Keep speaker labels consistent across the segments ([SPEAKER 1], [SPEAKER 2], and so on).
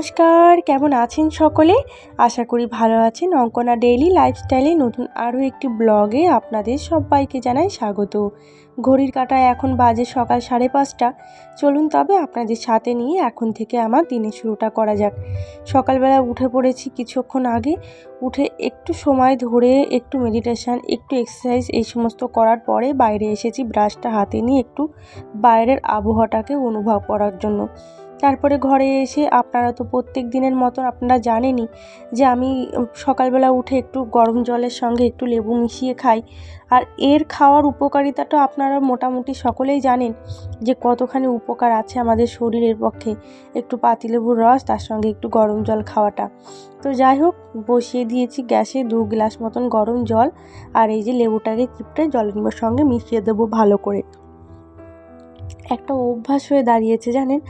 [SPEAKER 1] নমস্কার, কেমন আছেন সকলে? আশা করি ভালো আছেন। অঙ্কনা ডেইলি লাইফস্টাইলে নতুন আরও একটি ব্লগে আপনাদের সবাইকে জানাই স্বাগত। ঘড়ির কাঁটায় এখন বাজে সকাল সাড়ে পাঁচটা। চলুন তবে আপনাদের সাথে নিয়ে এখন থেকে আমার দিনের শুরুটা করা যাক। সকালবেলা উঠে পড়েছি কিছুক্ষণ আগে। উঠে একটু সময় ধরে, একটু মেডিটেশান একটু এক্সারসাইজ এই সমস্ত করার পরে বাইরে এসেছি ব্রাশটা হাতে নিয়ে একটু বাইরের আবহাওয়াটাকে অনুভব করার জন্য। তারপরে ঘরে এসে আপনারা তো প্রত্যেক দিনের মতন আপনারা জানেনই যে আমি সকালবেলা উঠে একটু গরম জলের সঙ্গে একটু লেবু মিশিয়ে খাই। আর এর খাওয়ার উপকারিতাটা আপনারা মোটামুটি সকলেই জানেন যে কতখানি উপকার আছে আমাদের শরীরের পক্ষে। একটু পাতিলেবুর রস, তার সঙ্গে একটু গরম জল খাওয়াটা। তো যাই হোক, বসিয়ে দিয়েছি গ্যাসে দু গ্লাস মতন গরম জল আর এই যে লেবুটাকে চিপটে জলের সঙ্গে মিশিয়ে দেবো ভালো করে। একটা অভ্যাস হয়ে দাঁড়িয়েছে জানেন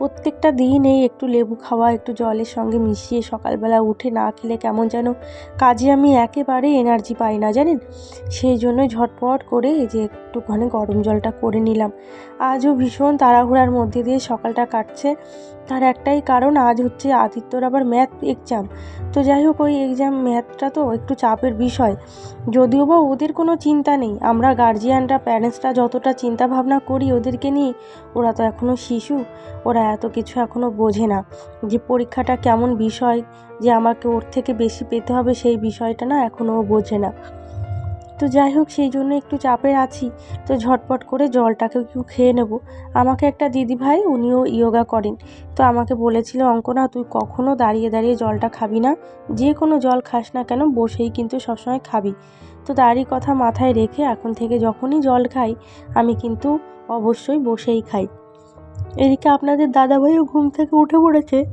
[SPEAKER 1] প্রত্যেকটা দিন এই একটু লেবু খাওয়া, একটু জলের সঙ্গে মিশিয়ে সকালবেলা উঠে না খেলে কেমন যেন কাজে আমি একেবারে এনার্জি পাই না, জানেন? সেই জন্যই ঝটপট করে এই যে একটুখানি গরম জলটা করে নিলাম। আজও ভীষণ তাড়াহুড়ার মধ্যে দিয়ে সকালটা কাটছে। তার একটাই কারণ, আজ হচ্ছে আদিত্যর আবার ম্যাথ এক্সাম তো যাই হোক, ওই এক্সাম ম্যাথটা তো একটু চাপের বিষয়। যদিও বা ওদের কোনো চিন্তা নেই, আমরা গার্জিয়ানরা প্যারেন্টসরা যতটা চিন্তা ভাবনা করি ওদেরকে নিয়ে, ওরা তো এখনও শিশু। ওরা এত কিছু এখনও বোঝে না যে পরীক্ষাটা কেমন বিষয়, যে আমাকে ওর থেকে বেশি পেতে হবে সেই বিষয়টা না এখনও বোঝে না। তো যাই হোক, সেই জন্য একটু চাপে আছি। তো ঝটপট করে জলটাকে একটু খেয়ে নেব। আমাকে একটা দিদি ভাই উনিও ইয়োগা করেন। তো আমাকে বলেছিল, অঙ্কনা, তুই কখনও দাঁড়িয়ে দাঁড়িয়ে জলটা খাবি না। যে কোনো জল খাস না কেন, বসেই কিন্তু সবসময় খাবি। তো তারই কথা মাথায় রেখে এখন থেকে যখনই জল খাই, আমি কিন্তু অবশ্যই বসেই খাই। এদিকে আপনাদের দাদাভাইও ঘুম থেকে উঠে পড়েছে।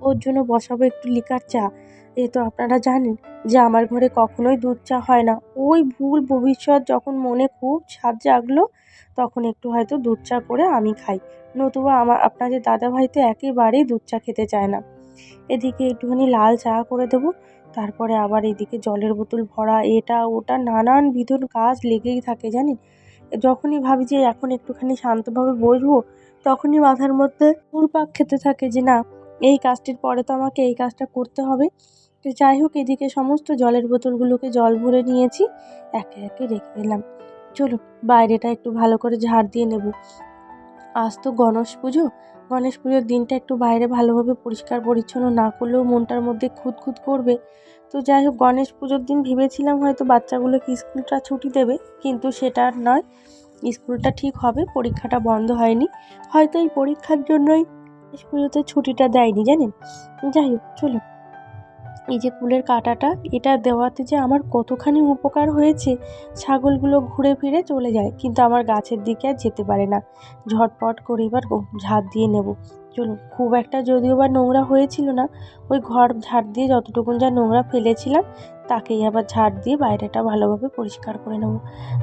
[SPEAKER 1] ওর জন্য বসাবো একটু লিকার চা। এ তো আপনারা জানেন যে আমার ঘরে কখনোই দুধ চা হয় না। ওই ভুল ভবিষ্যৎ যখন মনে খুব স্বাদ জাগলো, তখন একটু হয়তো দুধ চা করে আমি খাই। নতুবা আমার আপনাদের দাদাভাই তো একেবারেই দুধ চা খেতে চায় না। এদিকে একটুখানি লাল চা করে দেবো, তারপরে আবার এদিকে জলের বোতল ভরা, এটা ওটা নানান বিধন কাজ লেগেই থাকে, জানেন? যখনই ভাবি যে এখন একটুখানি শান্তভাবে বসবো, তখনই মাথার মধ্যে ঘুরপাক খেতে থাকে যে না, এই কাজটির পরে তো আমাকে এই কাজটা করতে হবে। তো যাই হোক, এদিকে সমস্ত জলের বোতলগুলোকে জল ভরে নিয়েছি, একে একে রেখে দিলাম চলো, বাইরেটা একটু ভালো করে ঝাড় দিয়ে নেব। আজ তো গণেশ পুজো। গণেশ পুজোর দিনটা একটু বাইরে ভালোভাবে পরিষ্কার পরিচ্ছন্ন না করলেও মনটার মধ্যে খুঁত করবে। তো যাই হোক, গণেশ পুজোর দিন ভেবেছিলাম হয়তো বাচ্চাগুলোকে স্কুলটা ছুটি দেবে, কিন্তু সেটা নয়। স্কুলটা ঠিক হবে, পরীক্ষাটা বন্ধ হয়নি। হয়তো এই পরীক্ষার জন্যই পুজোতে ছুটিটা দেয়নি, জানেন? যাই হোক চলো এই যে কুলের কাঁটাটা, এটা দেওয়াতে যে আমার কতখানি উপকার হয়েছে, ছাগলগুলো ঘুরে ফিরে চলে যায়, কিন্তু আমার গাছের দিকে আর যেতে পারে না। ঝটপট করে এবার ঝাড় দিয়ে নেব। চলুন, খুব একটা যদিও বা নোংরা হয়েছিল না, ওই ঘর ঝাড় দিয়ে যতটুকুন যা নোংরা ফেলেছিলাম, তাকেই আবার ঝাড় দিয়ে বাইরেটা ভালোভাবে পরিষ্কার করে নেব।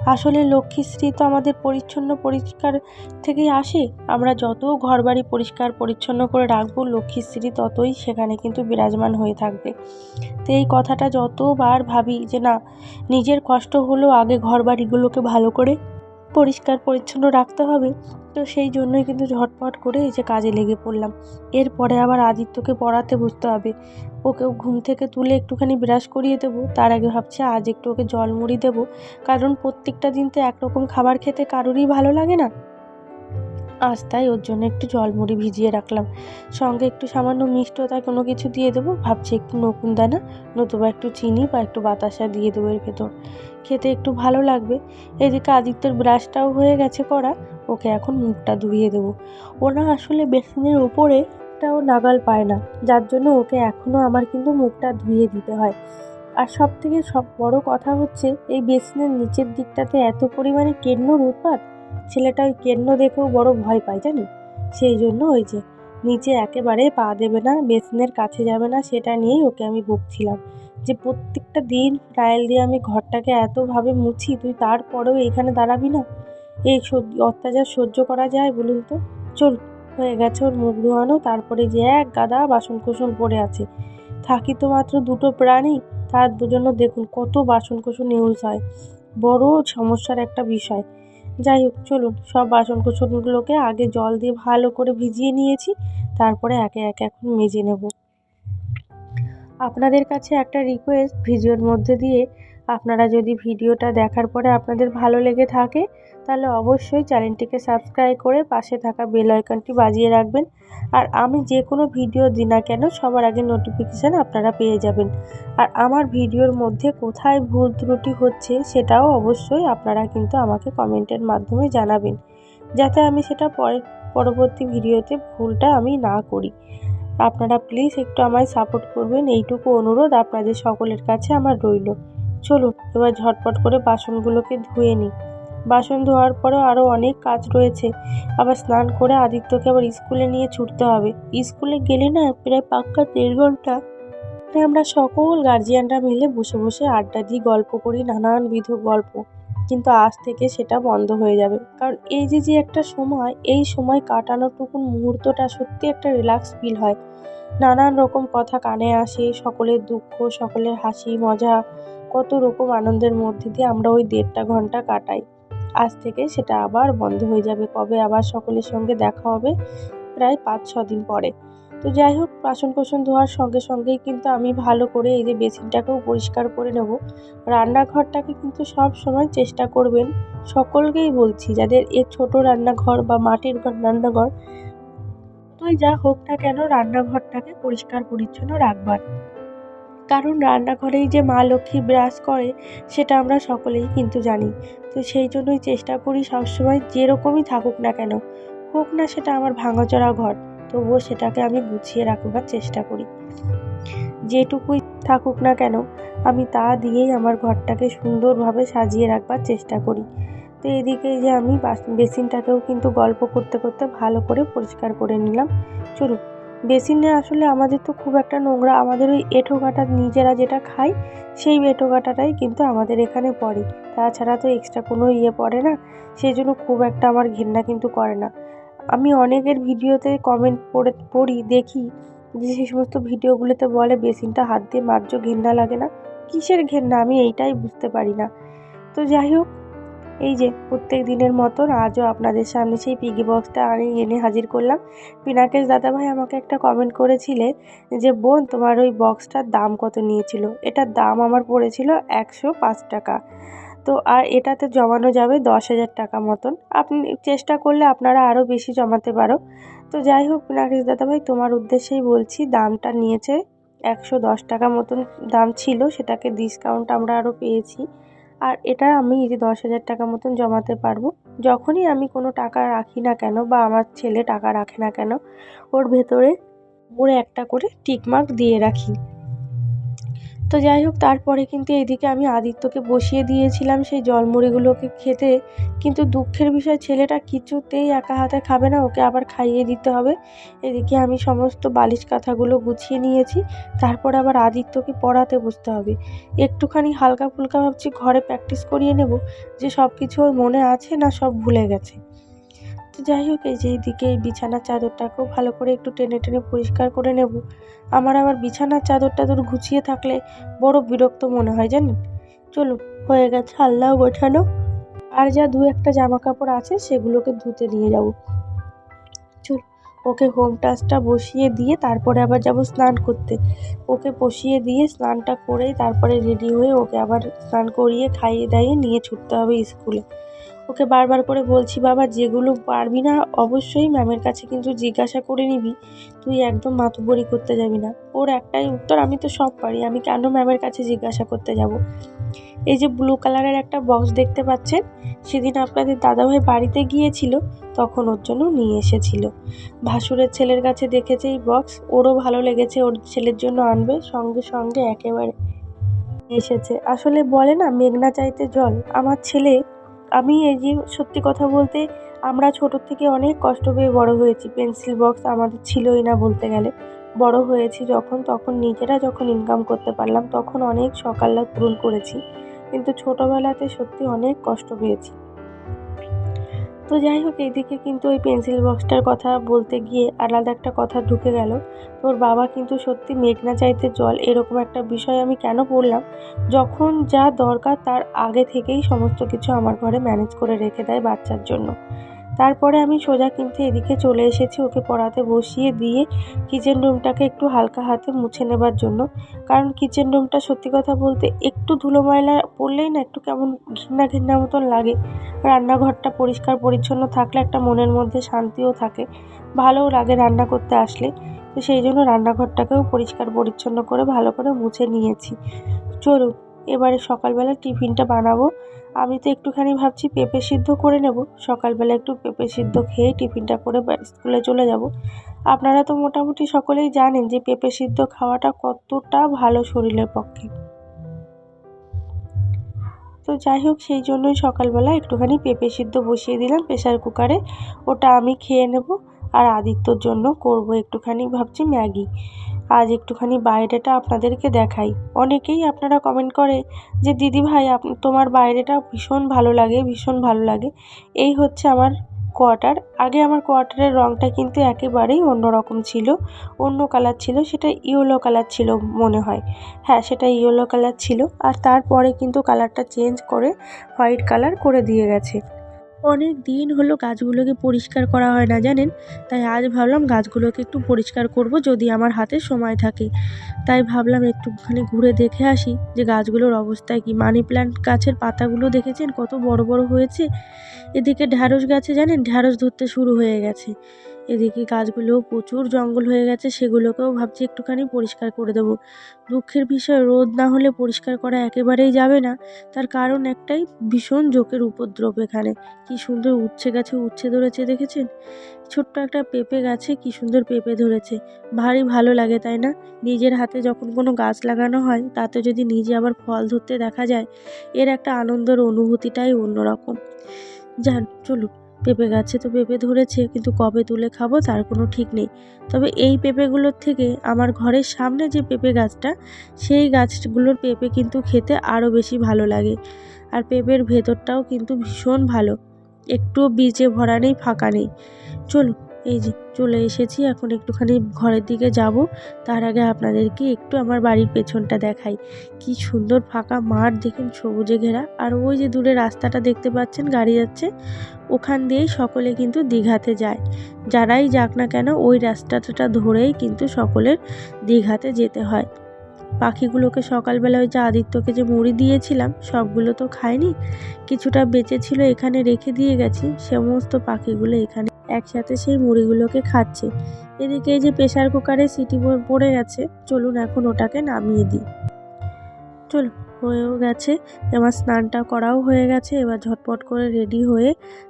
[SPEAKER 1] আসলে লক্ষ্মীশ্রী তো আমাদের পরিচ্ছন্ন পরিষ্কার থেকেই আসে। আমরা যত ঘর বাড়ি পরিষ্কার পরিচ্ছন্ন করে রাখব লক্ষ্মীশ্রী ততই সেখানে কিন্তু বিরাজমান হয়ে থাকবে। তো এই কথাটা যতবার ভাবি যে না, নিজের কষ্ট হলেও আগে ঘর বাড়িগুলোকে ভালো করে পরিষ্কার পরিচ্ছন্ন রাখতে হবে। তো সেই জন্যই কিন্তু ঝটপট করে এই যে কাজে লেগে পড়লাম। এরপরে আবার আদিত্যকে পড়াতে বসতে হবে। ওকেও ঘুম থেকে তুলে একটুখানি ব্রাশ করিয়ে দেবো। তার আগে ভাবছি আজ একটু ওকে জল মুড়ি দেবো। কারণ প্রত্যেকটা দিন তো একরকম খাবার খেতে কারোরই ভালো লাগে না। আজ তাই ওর জন্য একটু জল মুড়ি ভিজিয়ে রাখলাম। সঙ্গে একটু সামান্য মিষ্টতা কোনো কিছু দিয়ে দেবো? ভাবছি একটু নকুন দানা, নতুবা একটু চিনি বা একটু বাতাসা দিয়ে দেবো এর ভেতর। খেতে একটু ভালো লাগবে। এদিকে আদিত্যর ব্রাশটাও হয়ে গেছে করা, ওকে এখন মুখটা ধুইয়ে দেবো। ওরা আসলে বেসিনের ওপরে একটাও নাগাল পায় না, যার জন্য ওকে এখনও আমার কিন্তু মুখটা ধুয়ে দিতে হয়। আর সব থেকে সব বড় কথা হচ্ছে, এই বেসিনের নিচের দিকটাতে এত পরিমাণে কেন্নর উৎপাত ছেলেটা ওই কেন্ন দেখেও বড় ভয় পায়, জানি? সেই জন্য ওই যে নিচে একেবারে পা দেবে না বেসিনের কাছে যাবে না, সেটা নিয়েই ওকে আমি বকছিলাম। যে প্রত্যেকটা দিন ট্রায়াল দিয়ে আমি ঘরটাকে এতভাবে মুছি, তুই তারপরেও এখানে দাঁড়াবি না? এই অত্যাচার সহ্য করা যায় বলুন তো? চল, হয়ে গেছে ওর মুখ ধোয়ানো, তারপরে যে এক গাদা বাসন কোসন পড়ে আছে। থাকি তো মাত্র দুটো প্রাণী, তার জন্য দেখুন কত বাসন কোসন ইউজ হয়। বড় সমস্যার একটা বিষয়। যাই হোক, চলুন, সব বাসন কোসনগুলোকে আগে জল দিয়ে ভালো করে ভিজিয়ে নিয়েছি, তারপরে একে একে এখন মেজে নেব। আপনাদের কাছে একটা রিকোয়েস্ট ভিডিওর মধ্যে দিয়ে। আপনারা যদি ভিডিওটা দেখার পরে আপনাদের ভালো লেগে থাকে তাহলে অবশ্যই চ্যানেলটিকে সাবস্ক্রাইব করে পাশে থাকা বেল আইকনটি বাজিয়ে রাখবেন। আর আমি যে কোনো ভিডিও দিই না কেন, সবার আগে নোটিফিকেশান আপনারা পেয়ে যাবেন। আর আমার ভিডিওর মধ্যে কোথায় ভুল ত্রুটি হচ্ছে সেটাও অবশ্যই আপনারা কিন্তু আমাকে কমেন্টের মাধ্যমে জানাবেন, যাতে আমি সেটা পরে, পরবর্তী ভিডিওতে ভুলটা আমি না করি। আপনারা প্লিজ একটু আমায় সাপোর্ট করবেন, এইটুকু অনুরোধ আপনাদের সকলের কাছে আমার রইল। চলুন, এবার ঝটপট করে বাসনগুলোকে ধুয়ে নিই। বাসন ধোয়ার পরেও আরও অনেক কাজ রয়েছে। আবার স্নান করে আদিত্যকে আবার স্কুলে নিয়ে ছুটতে হবে। স্কুলে গেলে না প্রায় পাক্কা দেড় ঘণ্টা। আমরা সকল গার্জিয়ানরা মিলে বসে বসে আড্ডা দিই, গল্প করি নানানবিধ গল্প। কিন্তু আজ থেকে সেটা বন্ধ হয়ে যাবে। কারণ এই যে যে একটা সময়, এই সময় কাটানোটুকুন মুহূর্তটা সত্যি একটা রিল্যাক্স ফিল হয়। নানান রকম কথা কানে আসে, সকলের দুঃখ, সকলের হাসি, মজা, কত রকম আনন্দের মধ্যে দিয়ে আমরা ওই দেড়টা ঘণ্টা কাটাই। আজ থেকে সেটা আবার বন্ধ হয়ে যাবে। কবে আবার সকলের সঙ্গে দেখা হবে? প্রায় পাঁচ, ছ দিন পরে। তো যাই হোক বাসন কোসন ধোয়ার সঙ্গে সঙ্গেই কিন্তু আমি ভালো করে এই যে বেসিনটাকেও পরিষ্কার করে নেব। রান্নাঘরটাকে কিন্তু সব সময় চেষ্টা করবেন সকলকেই বলছি, যাদের এ ছোট রান্নাঘর বা মাটির ঘর, রান্নাঘর, তুই যা হোক না কেন রান্নাঘরটাকে পরিষ্কার পরিচ্ছন্ন রাখবার। কারণ রান্নাঘরেই যে মা লক্ষ্মী বিরাজ করে, সেটা আমরা সকলেই কিন্তু জানি। তো সেই জন্যই চেষ্টা করি সবসময় যেরকমই থাকুক না কেন, হোক না সেটা আমার ভাঙাচোরা ঘর, তবুও সেটাকে আমি গুছিয়ে রাখবার চেষ্টা করি। যেটুকুই থাকুক না কেন, আমি তা দিয়েই আমার ঘরটাকে সুন্দরভাবে সাজিয়ে রাখবার চেষ্টা করি। তো এদিকে যে আমি বেসিনটাকেও কিন্তু গল্প করতে করতে ভালো করে পরিষ্কার করে নিলাম। চলুন। বেসিনে আসলে আমাদের তো খুব একটা নোংরা, আমাদের ওই এঁঠো কাটা নিজেরা যেটা খাই, সেই এঁঠো কাটাটাই কিন্তু আমাদের এখানে পড়ে। তাছাড়া তো এক্সট্রা কোনো ইয়ে পড়ে না সেই জন্য খুব একটা আমার ঘেন্না কিন্তু করে না। আমি অনেকের ভিডিওতে কমেন্ট পড়ে, পড়ি, দেখি যে সেই সমস্ত ভিডিওগুলোতে বলে, বেসিনটা হাত দিয়ে মাজছো ঘেন্না লাগে না? কিসের ঘেন্না? আমি এইটাই বুঝতে পারি না। তো যাই হোক এই যে, প্রত্যেক দিনের মতন আজও আপনাদের সামনে সেই পিগি বক্সটা আমি এনে হাজির করলাম। পিনাকেশ দাদাভাই আমাকে একটা কমেন্ট করেছিলে যে, বোন, তোমার ওই বক্সটার দাম কত নিয়েছিল? এটার দাম আমার পড়েছিল একশো পাঁচ টাকা। তো আর এটাতে জমানো যাবে দশ হাজার টাকা মতন। আপনি চেষ্টা করলে আপনারা আরও বেশি জমাতে পারো। তো যাই হোক, পিনাকেশ দাদাভাই, তোমার উদ্দেশ্যেই বলছি, দামটা নিয়েছে একশো দশ টাকা মতন দাম ছিল। সেটাকে ডিসকাউন্ট আমরা আরও পেয়েছি। আর এটা আমি যে দশ হাজার টাকা মতন জমাতে পারব। যখনই আমি কোনো টাকা রাখি না কেন বা আমার ছেলে টাকা রাখে না কেন, ওর ভেতরে ওর একটা করে টিকমার্ক দিয়ে রাখি। তো যাই হোক, তারপরে কিন্তু এদিকে আমি আদিত্যকে বসিয়ে দিয়েছিলাম সেই জলমুড়িগুলোকে খেতে। কিন্তু দুঃখের বিষয়, ছেলেটা কিছুতেই একা হাতে খাবে না, ওকে আবার খাইয়ে দিতে হবে। এদিকে আমি সমস্ত বালিশ কাঁথাগুলো গুছিয়ে নিয়েছি, তারপর আবার আদিত্যকে পড়াতে বসতে হবে। একটুখানি হালকা ফুলকা ভাবছি, ঘরে প্র্যাকটিস করিয়ে নেব যে সব কিছু ওর মনে আছে না সব ভুলে গেছে। তো যাই হোক, এই যে এইদিকে এই বিছানার চাদরটাকেও ভালো করে একটু টেনে টেনে পরিষ্কার করে নেব। আমার আবার বিছানার চাদর টাদর গুছিয়ে থাকলে বড় বিরক্ত মনে হয় জানেন চলুন, হয়ে গেছে আল্লাহ গোছানো আর যা দু একটা জামা কাপড় আছে, সেগুলোকে ধুতে নিয়ে যাব। চল, ওকে হোম টাচটা বসিয়ে দিয়ে তারপরে আবার যাব স্নান করতে। ওকে বসিয়ে দিয়ে স্নানটা করেই তারপরে রেডি হয়ে ওকে আবার স্নান করিয়ে খাইয়ে দাইয়ে নিয়ে ছুটতে হবে স্কুলে। ওকে বারবার করে বলছি, বাবা, যেগুলো পারবি না, অবশ্যই ম্যামের কাছে কিন্তু জিজ্ঞাসা করে নিবি। তুই একদম মাতুবরি করতে যাবি না। ওর একটাই উত্তর, আমি তো সব পারি। আমি কেন ম্যামের কাছে জিজ্ঞাসা করতে যাব? এই যে ব্লু কালারের একটা বক্স দেখতে পাচ্ছেন, সেদিন আপনাদের দাদাভাই বাড়িতে গিয়েছিল, তখন ওর জন্য নিয়ে এসেছিল। ভাসুরের ছেলের কাছে দেখেছে এই বক্স ওরও ভালো লেগেছে, ওর ছেলের জন্য আনবে, সঙ্গে সঙ্গে একেবারে এসেছে। আসলে বলে না, মেঘনা চাইতে জল। আমার ছেলে আমি এই যে সত্যি কথা বলতে আমরা ছোটোর থেকে অনেক কষ্ট পেয়ে বড় হয়েছি। পেন্সিল বক্স আমাদের ছিলই না বলতে গেলে। বড় হয়েছি যখন, তখন নিজেরা যখন ইনকাম করতে পারলাম, তখন অনেক সকাল পূরণ করেছি। কিন্তু ছোটোবেলাতে সত্যি অনেক কষ্ট পেয়েছি। তো যাই হোক, এইদিকে কিন্তু ওই পেন্সিল বক্সটার কথা বলতে গিয়ে আলাদা একটা কথা ঢুকে গেল। তোর বাবা কিন্তু সত্যি মেঘনা চাইতে জল এরকম একটা বিষয় আমি কেন পড়লাম যখন যা দরকার তার আগে থেকেই সমস্ত কিছু আমার ঘরে ম্যানেজ করে রেখে দেয় বাচ্চার জন্য। তারপরে আমি সোজা কিন্তু এদিকে চলে এসেছি ওকে পড়াতে বসিয়ে দিয়ে কিচেন রুমটাকে একটু হালকা হাতে মুছে নেবার জন্য। কারণ কিচেন রুমটা সত্যি কথা বলতে একটু ধুলো ময়লা পড়লেই না একটু কেমন ঘৃণা ঘৃণা মতন লাগে। রান্নাঘরটা পরিষ্কার পরিচ্ছন্ন থাকলে একটা মনের মধ্যে শান্তিও থাকে। ভালোও লাগে রান্না করতে আসলে। তো সেই জন্য রান্নাঘরটাকেও পরিষ্কার পরিচ্ছন্ন করে ভালো করে মুছে নিয়েছি। চলুন, এবারে সকালবেলা টিফিনটা বানাবো। আমি তো একটুখানি ভাবছি পেঁপে সিদ্ধ করে নেব। সকালবেলা একটু পেঁপে সিদ্ধ খেয়ে টিফিনটা করে স্কুলে চলে যাব। আপনারা তো মোটামুটি সকলেই জানেন যে পেঁপে সিদ্ধ খাওয়াটা কতটা ভালো শরীরের পক্ষে। তো যাই হোক, সেই জন্যই সকালবেলা একটুখানি পেঁপে সিদ্ধ বসিয়ে দিলাম প্রেশার কুকারে। ওটা আমি খেয়ে নেব। আর আদিত্যর জন্য করব একটুখানি, ভাবছি ম্যাগি। আজ একটুখানি বাইরেটা আপনাদেরকে দেখাই। অনেকেই আপনারা কমেন্ট করে যে, দিদি ভাই তোমার বাইরেটা ভীষণ ভালো লাগে, ভীষণ ভালো লাগে। এই হচ্ছে আমার কোয়ার্টার আগে আমার কোয়ার্টারের রঙটা কিন্তু একেবারেই অন্য রকম ছিল, অন্য কালার ছিল, সেটা ইয়েলো কালার ছিল মনে হয়। হ্যাঁ সেটা ইয়েলো কালার ছিল, আর তারপরে কিন্তু কালারটা চেঞ্জ করে হোয়াইট কালার করে দিয়ে গেছে। অনেক দিন হলো গাছগুলোকে পরিষ্কার করা হয় না, জানেন? তাই আজ ভাবলাম গাছগুলোকে একটু পরিষ্কার করব যদি আমার হাতে সময় থাকে। তাই ভাবলাম একটুখানি ঘুরে দেখে আসি যে গাছগুলোর অবস্থায় কি মানি প্ল্যান্ট গাছের পাতাগুলো দেখেছেন? কত বড় বড় হয়েছে। এদিকে ঢ্যাঁড়স গাছে, জানেন? ঢ্যাঁড়স ধরতে শুরু হয়ে গেছে। এদিকে গাছগুলোও প্রচুর জঙ্গল হয়ে গেছে, সেগুলোকেও ভাবছি একটুখানি পরিষ্কার করে দেবো। দুঃখের বিষয়, রোদ না হলে পরিষ্কার করা একেবারেই যাবে না। তার কারণ একটাই, ভীষণ জোকের উপদ্রব এখানে। কি সুন্দর উচ্ছে গাছে উচ্ছে ধরেছে, দেখেছেন? ছোট্ট একটা পেঁপে গাছে কি সুন্দর পেঁপে ধরেছে। ভারী ভালো লাগে, তাই না? নিজের হাতে যখন কোনো গাছ লাগানো হয়, তাতে যদি নিজে আবার ফল ধরতে দেখা যায়, এর একটা আনন্দের অনুভূতিটাই অন্যরকম। যান, চলুন। পেঁপে গাছে তো পেঁপে ধরেছে, কিন্তু কবে তুলে খাব তার কোনো ঠিক নেই। তবে এই পেঁপেগুলোর থেকে আমার ঘরের সামনে যে পেঁপে গাছটা, সেই গাছগুলোর পেঁপে কিন্তু খেতে আরও বেশি ভালো লাগে। আর পেঁপের ভেতরটাও কিন্তু ভীষণ ভালো। একটুও বীজে ভরা নেই, ফাঁকা নেই। চলুন এই যে চলে এসেছি, এখন একটুখানি ঘরের দিকে যাব। তার আগে আপনাদেরকে একটু আমার বাড়ির পেছনটা দেখাই। কি সুন্দর ফাঁকা মাঠ, দেখুন সবুজে ঘেরা। আর ওই যে দূরে রাস্তাটা দেখতে পাচ্ছেন, গাড়ি যাচ্ছে। ওখান দিয়েই সকলে কিন্তু দীঘাতে যায়। যারাই যাক না কেন, ওই রাস্তাটা ধরেই কিন্তু সকলের দীঘাতে যেতে হয়। পাখিগুলোকে সকালবেলা ওই যে আদিত্যকে যে মুড়ি দিয়েছিলাম, সবগুলো তো খায়নি। কিছুটা বেঁচে ছিল, এখানে রেখে দিয়ে গেছি। সমস্ত পাখিগুলো এখানে একসাথে সেই মুড়িগুলোকে খাচ্ছে। এদিকে এই যে প্রেশার কুকারে সিটি পড়ে গেছে, চলুন এখন ওটাকে নামিয়ে দিই। চলুন হয়েও গেছে। এবার স্নানটা করাও হয়ে গেছে, এবার ঝটপট করে রেডি হয়ে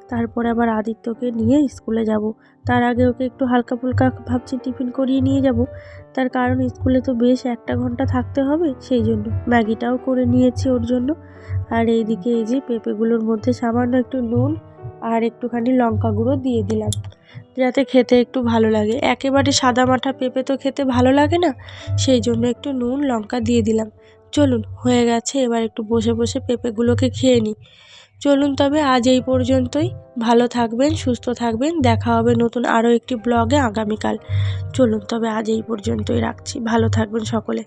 [SPEAKER 1] তারপরে আবার আদিত্যকে নিয়ে স্কুলে যাব। তার আগে ওকে একটু হালকা ফুলকা ভাবছি টিফিন করিয়ে নিয়ে যাব। তার কারণ স্কুলে তো বেশ একটা ঘণ্টা থাকতে হবে, সেই জন্য ম্যাগিটাও করে নিয়েছি ওর জন্য। আর এইদিকে এই যে পেঁপেগুলোর মধ্যে সামান্য একটু নুন আর একটুখানি লঙ্কা গুঁড়ো দিয়ে দিলাম। যাতে খেতে একটু ভালো লাগে। একেবারে সাদা মাঠা পেঁপে তো খেতে ভালো লাগে না? সেই জন্য একটু নুন, লঙ্কা দিয়ে দিলাম। চলুন, হয়ে গেছে। এবার একটু বসে বসে পেঁপেগুলোকে খেয়ে নিই। চলুন তবে আজ এই পর্যন্তই। ভালো থাকবেন, সুস্থ থাকবেন। দেখা হবে নতুন আরও একটি ব্লগে আগামীকাল। চলুন তবে আজ এই পর্যন্তই রাখছি। ভালো থাকবেন সকলে।